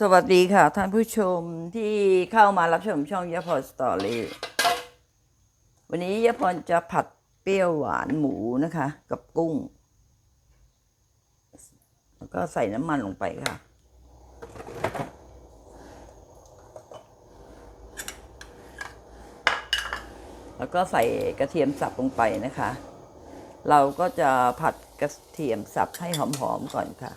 สวัสดีค่ะ ท่านผู้ชมที่เข้ามารับชมช่องยะพรสตอรี่วันนี้ยะพรจะผัดเปรี้ยวหวานหมูนะคะ กับกุ้ง แล้วก็ใส่น้ำมันลงไปค่ะ แล้วก็ใส่กระเทียมสับลงไปนะคะ เราก็จะผัดกระเทียมสับให้หอมๆก่อนค่ะ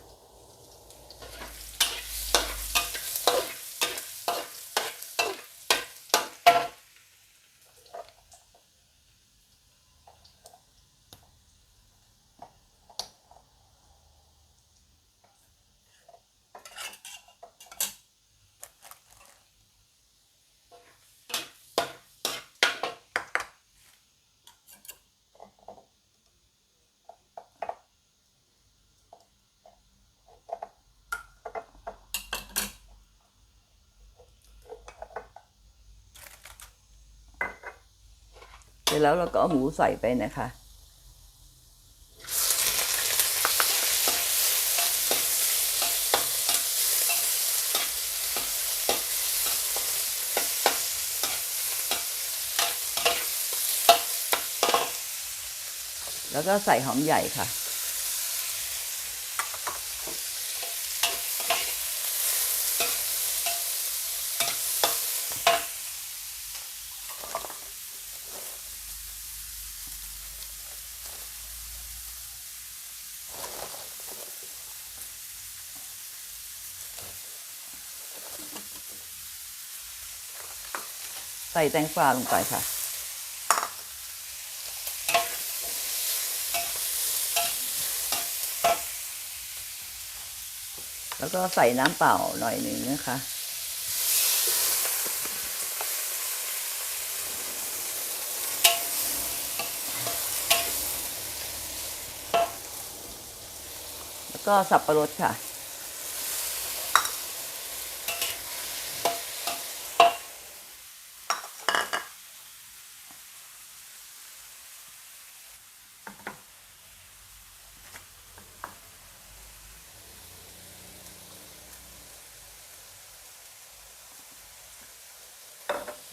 เสร็จแล้วเราก็เอาหมูใส่ไปนะคะ แล้วก็ใส่หอมใหญ่ค่ะ ใส่แตงกวาลงไปค่ะ แล้วก็ใส่น้ำเปล่าหน่อยหนึ่งนะคะแล้วก็สับประรดค่ะ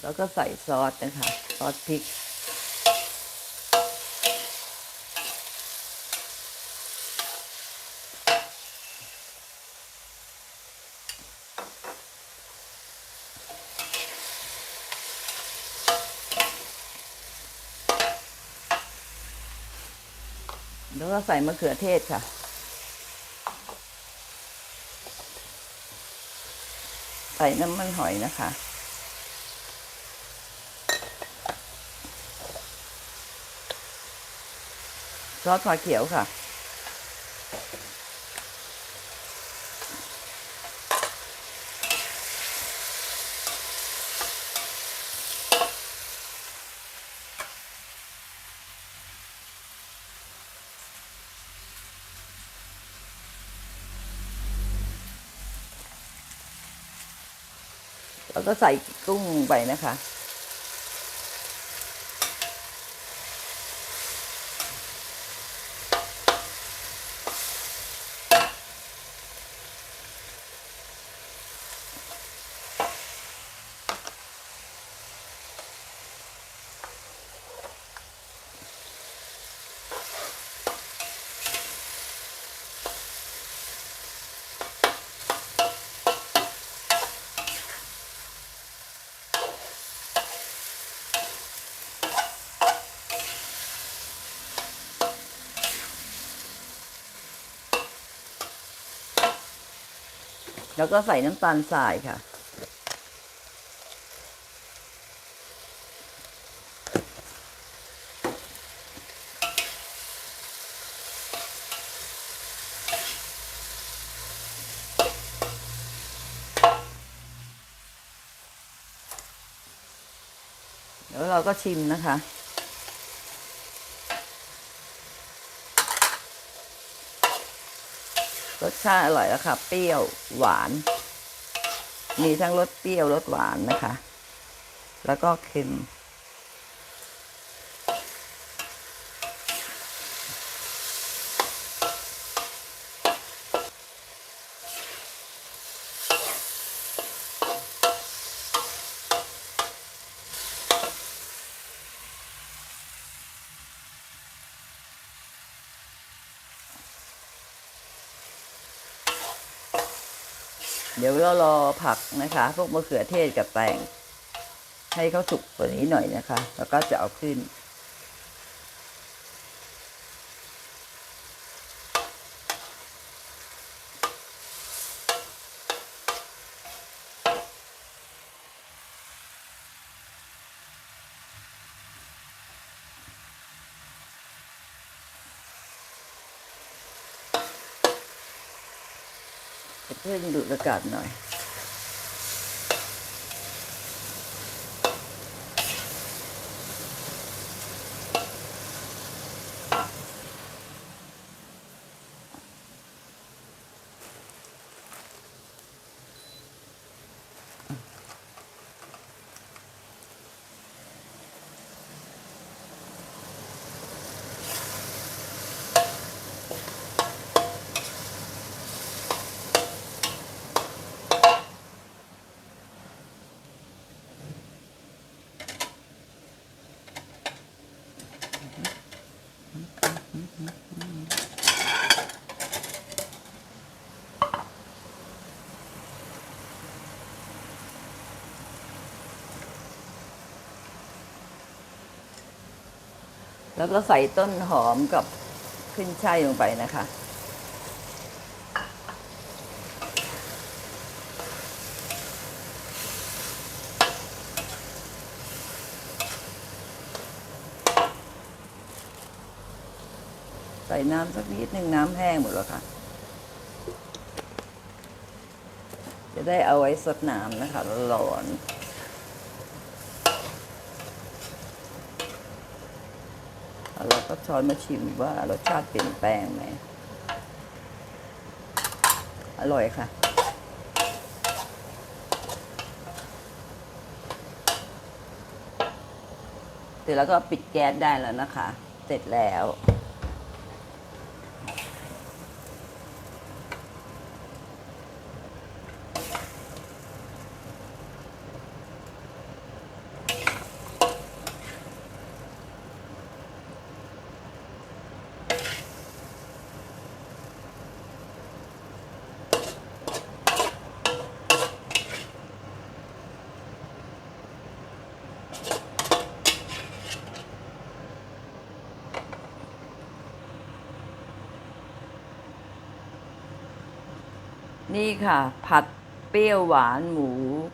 แล้วก็ใส่ซอสนะคะ ซอสพริก แล้วก็ใส่มะเขือเทศค่ะใส่น้ำมันหอยนะคะ ซอสปลาเขียวค่ะแล้วก็ใส่กุ้งไปนะคะ แล้วก็ใส่น้ำตาลทรายค่ะ แล้วเราก็ชิมนะคะ รสชาติอร่อยแล้วค่ะ เปรี้ยวหวาน มีทั้งรสเปรี้ยวรสหวานนะคะ แล้วก็เค็ม เดี๋ยวเรารอผักนะคะ พวกมะเขือเทศกับแตงให้เขาสุกกว่านี้หน่อยนะคะ แล้วก็จะเอาขึ้น เพิ่งดูดอากาศหน่อย แล้วก็ใส่ต้นหอมกับขึ้นช่ายลงไปนะคะ ใส่น้ำสักนิดหนึ่งน้ำแห้งหมดแล้วค่ะ จะได้เอาไว้สดน้ำนะคะร้อนล้ว เราก็ช้อนมาชิมว่ารสชาติเปลี่ยนแปลงไหม อร่อยค่ะ เสร็จแล้วก็ปิดแก๊สได้แล้วนะคะ เสร็จแล้ว นี่ค่ะ ผัดเปรี้ยวหวานหมู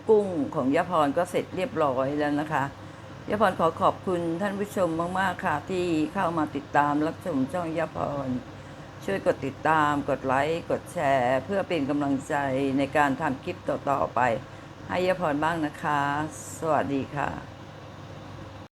กุ้งของยะพรก็เสร็จเรียบร้อยแล้วนะคะยะพรขอขอบคุณท่านผู้ชมมาก ๆ ค่ะ ที่เข้ามาติดตามรับชมช่องยะพร ช่วยกดติดตาม กดไลค์ กดแชร์ เพื่อเป็นกำลังใจในการทำคลิปต่อ ๆ ไป ให้ยะพรบ้างนะคะ สวัสดีค่ะ